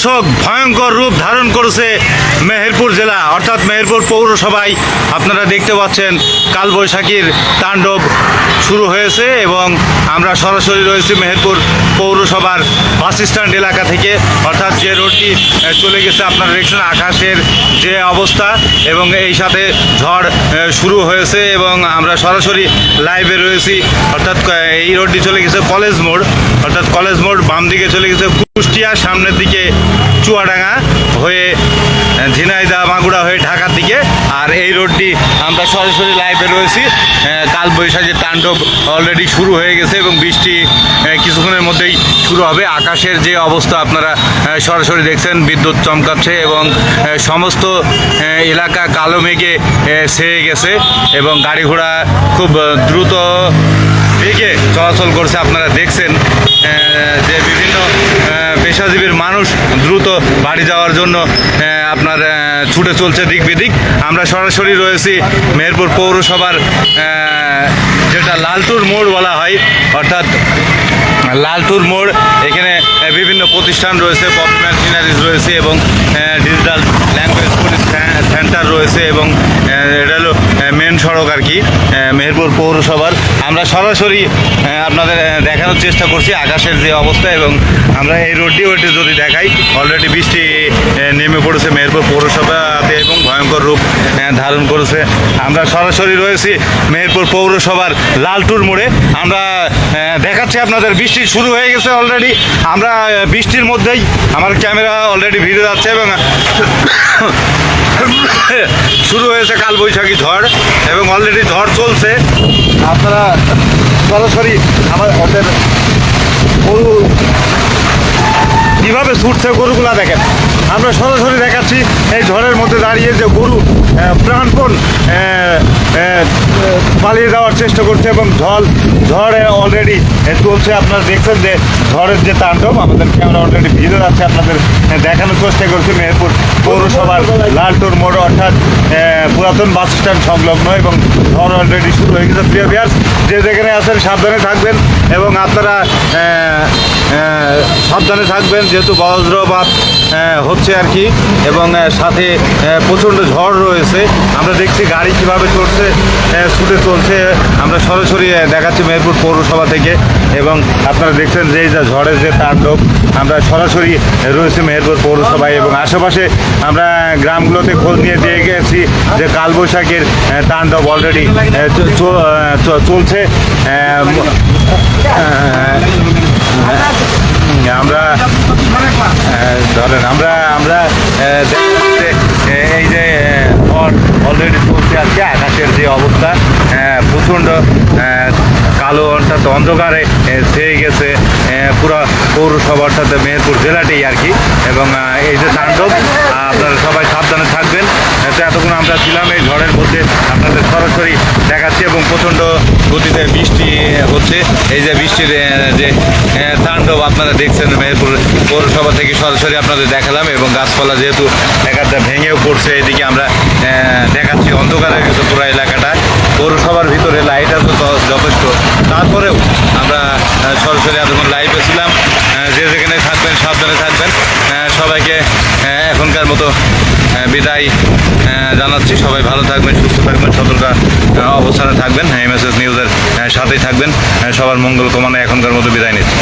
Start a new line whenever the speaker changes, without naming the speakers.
দর্শক ভয়ঙ্কর রূপ ধারণ করেছে মেহেরপুর জেলা। অর্থাৎ মেহেরপুর পৌরসভায় আপনারা দেখতে পাচ্ছেন কালবৈশাখীর তাণ্ডব শুরু হয়েছে এবং আমরা সরাসরি রয়েছি মেহেরপুর পৌরসভার বাস স্ট্যান্ড এলাকা থেকে। অর্থাৎ যে রোডটি চলে গেছে আপনারা দেখছেন আকাশের যে অবস্থা এবং এই সাথে ঝড় শুরু হয়েছে এবং আমরা সরাসরি লাইভে রয়েছি। অর্থাৎ এই রোডটি চলে গেছে কলেজ মোড়। অর্থাৎ কলেজ মোড় বাম দিকে চলে গেছে কুষ্টিয়া, সামনের দিকে সরাসরি লাইভে রয়েছি। আহ, কাল বৈশাখের তাণ্ডব অলরেডি শুরু হয়ে গেছে এবং বৃষ্টি কিছুক্ষণের মধ্যেই শুরু হবে। আকাশের যে অবস্থা আপনারা সরাসরি দেখছেন বিদ্যুৎ চমকাচ্ছে এবং সমস্ত এলাকা কালো মেঘে ছেয়ে গেছে এবং গাড়ি ঘোড়া খুব দ্রুত বেগে চলাচল করছে। আপনারা দেখছেন যে বিভিন্ন পেশাজীবীর মানুষ দ্রুত বাড়ি যাওয়ার জন্য আপনার ছুটে চলছে দিক বিদিক। আমরা সরাসরি রয়েছি মেহেরপুর পৌরসভার যেটা লালটুর মোড় বলা হয়। অর্থাৎ লালটুর মোড়, এখানে বিভিন্ন প্রতিষ্ঠান রয়েছে, পপ মেশিনারিজ রয়েছে এবং ডিজিটাল ল্যাঙ্গুয়েজ সেন্টার রয়েছে এবং এটা মেন সড়ক আর কি মেহেরপুর পৌরসভার। আমরা সরাসরি আপনাদের দেখানোর চেষ্টা করছি আকাশের যে অবস্থা এবং আমরা এই রোডটি ওইটি যদি দেখাই অলরেডি বৃষ্টি নেমে পড়েছে মেহেরপুর পৌরসভাতে এবং ভয়ঙ্কর রূপ ধারণ করেছে। আমরা সরাসরি রয়েছি মেহেরপুর পৌরসভার লালটুর মোড়ে। আমরা দেখাচ্ছি আপনাদের, বৃষ্টি শুরু হয়ে গেছে অলরেডি আমরা বৃষ্টির মধ্যেই আমার ক্যামেরা অলরেডি ভিড়ে যাচ্ছে এবং শুরু হয়েছে কাল বৈশাখী ঝড় এবং অলরেডি ঝড় চলছে। আপনারা সরাসরি আমার ওদের গরু কীভাবে ছুটছে গরুগুলা দেখেন। আমরা সরাসরি দেখাচ্ছি এই ঝড়ের মধ্যে দাঁড়িয়ে যে গরু প্রাণপণ পালিয়ে যাওয়ার চেষ্টা করছে এবং ঝড় ঝড় অলরেডি চলছে। আপনারা দেখছেন যে ঝড়ের যে তাণ্ডব, আমাদের ক্যামেরা অলরেডি ভিড়ে যাচ্ছে, আপনাদের দেখানোর চেষ্টা করছি মেহেরপুর পৌরসভার লালটুর মোড়, অর্থাৎ পুরাতন বাস স্ট্যান্ড সংলগ্ন এবং ঝড় অলরেডি শুরু হয়ে গেছে। প্রিয় বিয়ার্স যে যেখানে আছেন সাবধানে থাকবেন এবং আপনারা সাবধানে থাকবেন, যেহেতু বজ্রপাত হচ্ছে আর কি, এবং সাথে প্রচণ্ড ঝড় রয়েছে। আমরা দেখছি গাড়ি কীভাবে চলছে ছুটে চলছে। আমরা সরাসরি দেখাচ্ছি মেহেরপুর পৌরসভা থেকে এবং আপনারা দেখছেন যে ঝড়ের যে তাণ্ডব, আমরা সরাসরি রয়েছি মেহেরপুর পৌরসভায় এবং আশেপাশে আমরা গ্রামগুলোতে খোঁজ নিয়ে দিয়ে গেছি যে কালবৈশাখীর তাণ্ডব অলরেডি চলছে। আমরা ধরেন আমরা আমরা এই যে অলরেডি চলছে আজকে আকাশের যে অবস্থা প্রচণ্ড আহ, কালো অর্থাৎ অন্ধকারে ছেয়ে গেছে পুরো পৌরসভা অর্থাৎ মেহেরপুর জেলাতেই আর কি। এবং এই যে তাণ্ডব আপনারা সবাই সাবধানে থাকবেন। তো এতক্ষণ আমরা ছিলাম এই ঝড়ের মধ্যে আপনাদের সরাসরি দেখাচ্ছি এবং প্রচণ্ড গতিতে বৃষ্টি হচ্ছে। এই যে বৃষ্টির যে তাণ্ডব আপনারা দেখছেন মেহেরপুর পৌরসভা থেকে সরাসরি আপনাদের দেখালাম এবং গাছপালা যেহেতু একাটা ভেঙেও পড়ছে এদিকে আমরা দেখাচ্ছি অন্ধকার হয়ে গেছে পুরো এলাকাটা পৌরসভার ভিতরে লাইট আছে তো যথেষ্ট তারপরেও আমরা সরাসরি এতক্ষণ লাইভে ছিলাম। যে যেখানে থাকবেন, সাবধানে থাকবেন। সবাইকে এখনকার মতো বিদায় জানাচ্ছি। সবাই ভালো থাকবেন, সুস্থ থাকবেন, সতর্ক অবস্থানে থাকবেন। এমএসএস নিউজের সাথেই থাকবেন। সবার মঙ্গল কমানে এখনকার মতো বিদায় নিচ্ছি।